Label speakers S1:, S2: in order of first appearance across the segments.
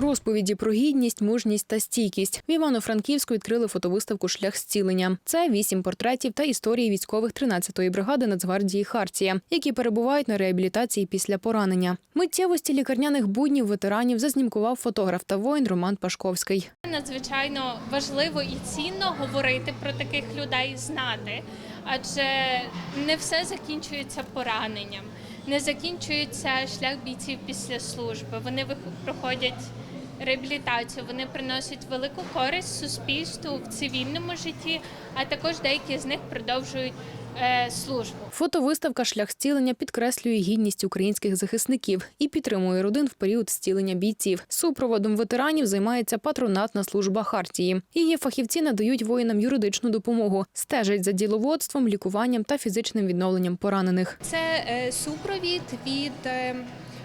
S1: Розповіді про гідність, мужність та стійкість в Івано-Франківську відкрили фотовиставку Шлях зцілення. Це вісім портретів та історії військових 13-ї бригади Нацгвардії Хартія, які перебувають на реабілітації після поранення. Миттєвості лікарняних буднів ветеранів зазнімкував фотограф та воїн Роман Пашковський.
S2: Надзвичайно важливо і цінно говорити про таких людей, знати, адже не все закінчується пораненням, не закінчується шлях бійців після служби. Вони проходять реабілітацію, вони приносять велику користь суспільству в цивільному житті, а також деякі з них продовжують е, службу.
S1: Фотовиставка Шлях зцілення підкреслює гідність українських захисників і підтримує родин в період зцілення бійців. Супроводом ветеранів займається патронатна служба Хартії. Її фахівці надають воїнам юридичну допомогу, стежать за діловодством, лікуванням та фізичним відновленням поранених.
S3: Це е, супровід від е,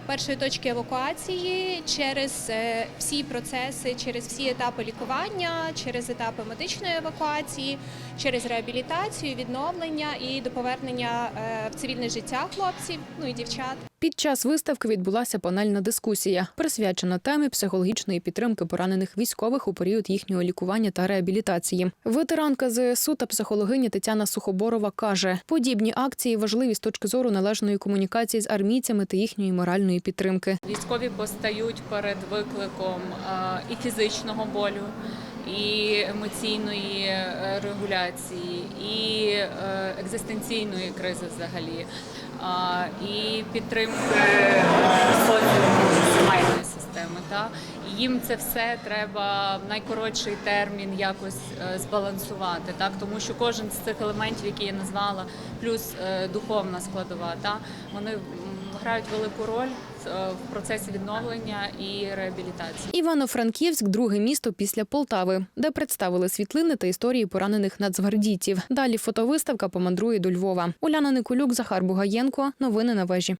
S3: першої точки евакуації через е, всі процеси, через всі етапи лікування, через етапи медичної евакуації, через реабілітацію, відновлення і до повернення е, в цивільне життя хлопців, ну і дівчат.
S1: Під час виставки відбулася панельна дискусія, присвячена темі психологічної підтримки поранених військових у період їхнього лікування та реабілітації. Ветеранка ЗСУ та психологиня Тетяна Сухоборова каже, подібні акції важливі з точки зору належної комунікації з армійцями та їхньої моральної підтримки.
S4: Військові постають перед викликом і фізичного болю, і емоційної е, регуляції, і е, екзистенційної кризи взагалі, і підтримки соціуму, системи. Та? Їм це все треба в найкоротший термін якось е, збалансувати, так? тому що кожен з цих елементів, які я назвала, плюс духовна складова, та? вони грають велику роль в процесі відновлення і реабілітації.
S1: Івано-Франківськ друге місто після Полтави, де представили світлини та історії поранених нацгвардійців. Далі фотовиставка помандрує до Львова. Уляна Николюк, Захар Бугаєнко. Новини на вежі.